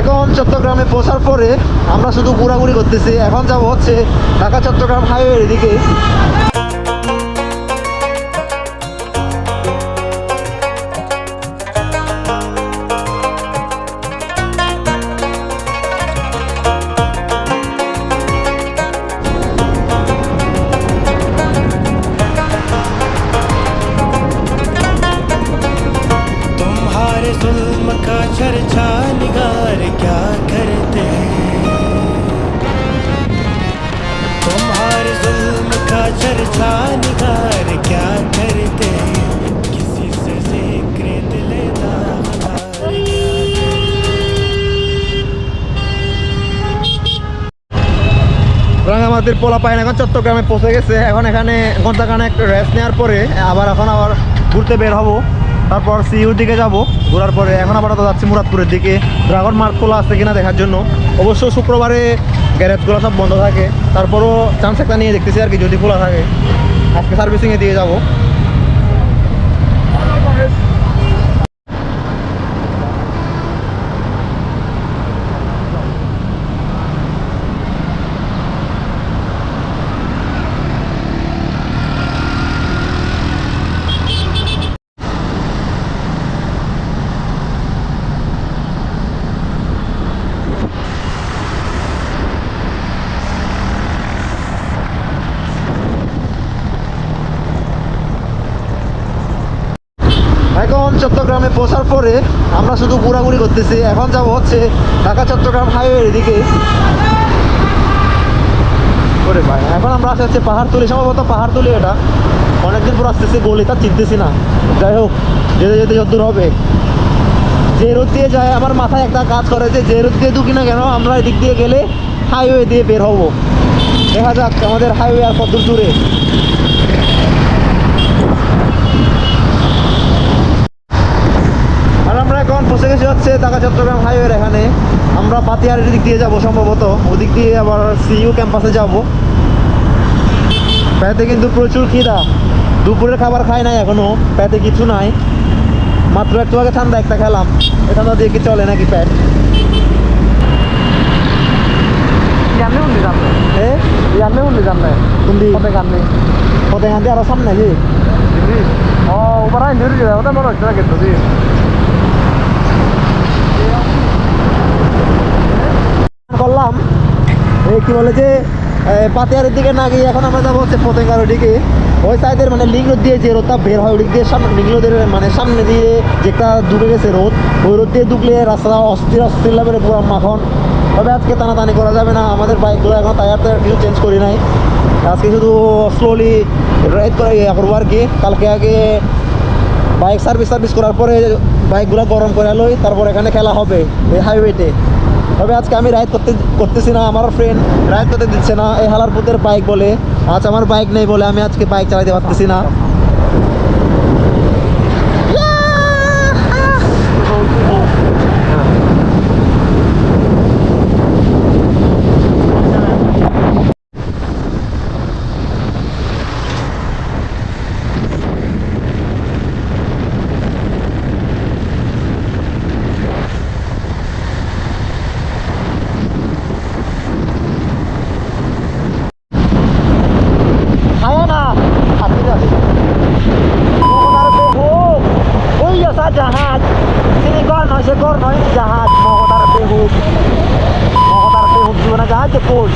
এখন চট্টগ্রামে পৌঁছার পরে আমরা শুধু ঘোরাঘুরি করতেছি। এখন যাব হচ্ছে ঢাকা চট্টগ্রাম হাইওয়ের দিকে। রাঙামাটির পোলা পাইন এখন চট্টগ্রামে পৌঁছে গেছে। এখন এখানে ঘন্টাখানেক রেস্ট নেওয়ার পরে আবার এখন আবার ঘুরতে বের হব। তারপর সিইউর দিকে যাব। ঘোরার পরে এখন আবার যাচ্ছি মুরাদপুরের দিকে। ড্রাগন মার্ক খোলা আছে কিনা দেখার জন্য। অবশ্য শুক্রবারে গ্যারেজগুলো সব বন্ধ থাকে। তারপরও চান্স একটা নিয়ে দেখতেছি আর কি, যদি খোলা থাকে। আজকে সার্ভিসিংয়ে দিয়ে যাব। এখন চট্টগ্রামে পৌঁছার পরে আমরা শুধু ঘোরাঘুরি করতেছি। এখন যাব হচ্ছে ঢাকা চট্টগ্রাম হাইওয়ের দিকে। ওরে ভাই, এখন আমরা আসে হচ্ছে পাহাড়তুলি। সম্ভবত পাহাড়তুলি এটা। অনেকদিন পর আসতেছি, গলি তা চিনতেছি না। যাই হোক, যেতে যেতে যতদূর হবে। যে রোড দিয়ে যায়, আমার মাথায় একটা কাজ করে যে যে রোড দিয়ে ঢুকি না কেন, আমরা এদিক দিয়ে গেলে হাইওয়ে দিয়ে বের হব। দেখা যাক আমাদের হাইওয়ে আর কত দূরে আর আমরা এখন হচ্ছে ঢাকা চট্টগ্রাম হাইওয়ের এখানে। আমরা পাতিয়ারের দিক দিয়ে যাব সম্ভবত। ওদিক দিয়ে আবার সিইউ ক্যাম্পাসে যাব। প্যাতে কিন্তু প্রচুর খিদা। দুপুরের খাবার খাই নাই এখনও প্যাতে কিছু নাই। মাত্র একটু আগে ঠান্ডা একটা খেলাম। এ ঠান্ডা দিয়ে কি চলে নাকি প্যাট জানলে কত কত আরও সামনে কি? ও ধরে যাবে ওটা মনে হচ্ছে না কিন্তু করলাম এই কি বলে যে পাতিয়ারের দিকে না গিয়ে এখন আমরা যাব হচ্ছে ফতেঙ্গার দিকে ওই সাইডের মানে লিঙ্গ রোড দিয়ে যে রোদটা বের হয়, ওদিক দিয়ে সামনে লিঙ্গ রোদের মানে সামনে দিয়ে যেটা ডুবে গেছে রোদ ওই রোদ দিয়ে ঢুকলে রাস্তা অস্থির অস্থির লাগবে পুরো মাখন। তবে আজকে টানাটানি করা যাবে না, আমাদের বাইকগুলো এখন টায়ার টায়ার কিছু চেঞ্জ করি নাই। আজকে শুধু স্লোলি রাইড করে করব আর কি। কালকে আগে বাইক সার্ভিস সার্ভিস করার পরে বাইকগুলো গরম করে লই, তারপর এখানে খেলা হবে, এই হাইওয়েতে তবে আজকে আমি রাইড করতে করতেছি না আমার ফ্রেন্ড রাইড করতে দিচ্ছে না। এই হালার হালারপুতের বাইক বলে, আজ আমার বাইক নেই বলে আমি আজকে বাইক চালাতে পারতেছি না। motor noy, jahat. Mau kotar tehuk. Mau kotar tehuk gimana jahat cepul.